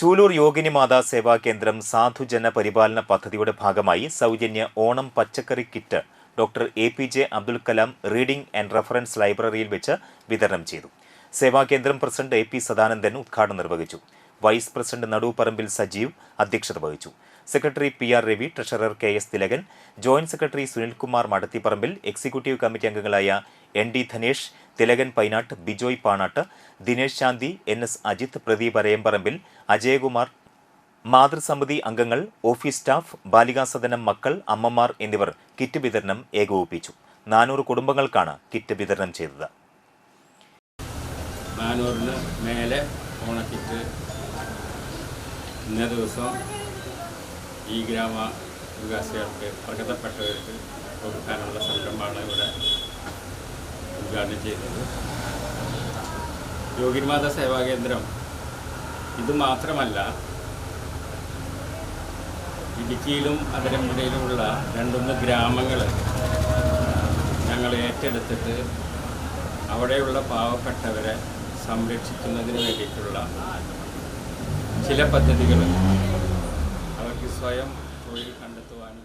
ചൂലൂർ യോഗിനി മാതാ സേവാ കേന്ദ്രം സാധുജന പരിപാലന പദ്ധതിയുടെ ഭാഗമായി സൗജന്യ ഓണം പച്ചക്കറി kit doctor A P J Abdul Kalam reading and reference ലൈബ്രറിയിൽ വെച്ച് വിതരണം ചെയ്തു. സേവാ കേന്ദ്രം പ്രസിഡന്റ് എ പി സദാനന്ദൻ ഉദ്ഘാടനം നിർവഹിച്ചു. വൈസ് പ്രസിഡന്റ് നടുപ്പറമ്പിൽ സജീവ് അധ്യക്ഷത വഹിച്ചു. Secretary P R Ravi treasurer K S Thilakan joint secretary Sunilkumar Madathipparambil executive committee അംഗങ്ങളായ N D Dhanesh Thilakan Painattu Bijoy Panattu Dinesh Shanthi N S Ajith Pradeep Arayambarambil Ajayakumar മാതൃസമിതി അംഗങ്ങൾ office staff ബാലികാസദനം മക്കൾ അമ്മമാർ എന്നിവർ kit വിതരണം ഏകോപിപ്പിച്ചു. നാനൂറ് കുടുംബങ്ങൾക്കാണ് kit വിതരണം ചെയ്തത്. മേലെ ഇന്ന ദിവസം ഈ ഗ്രാമ വികാസികൾക്ക് അർഹതപ്പെട്ടവർക്ക് കൊടുക്കാനുള്ള സംരംഭമാണ് ഇവിടെ ഉദ്ഘാടനം ചെയ്തത്. യോഗിനിമാത സേവാ കേന്ദ്രം ഇത് മാത്രമല്ല ഇടുക്കിയിലും അതിരമ്പുഴയിലുമുള്ള രണ്ടൊന്ന് ഗ്രാമങ്ങൾ ഞങ്ങൾ ഏറ്റെടുത്തിട്ട് അവിടെയുള്ള പാവപ്പെട്ടവരെ സംരക്ഷിക്കുന്നതിന് വേണ്ടിയിട്ടുള്ള ചില പദ്ധതികൾ അവർക്ക് സ്വയം തൊഴിൽ കണ്ടെത്തുവാനും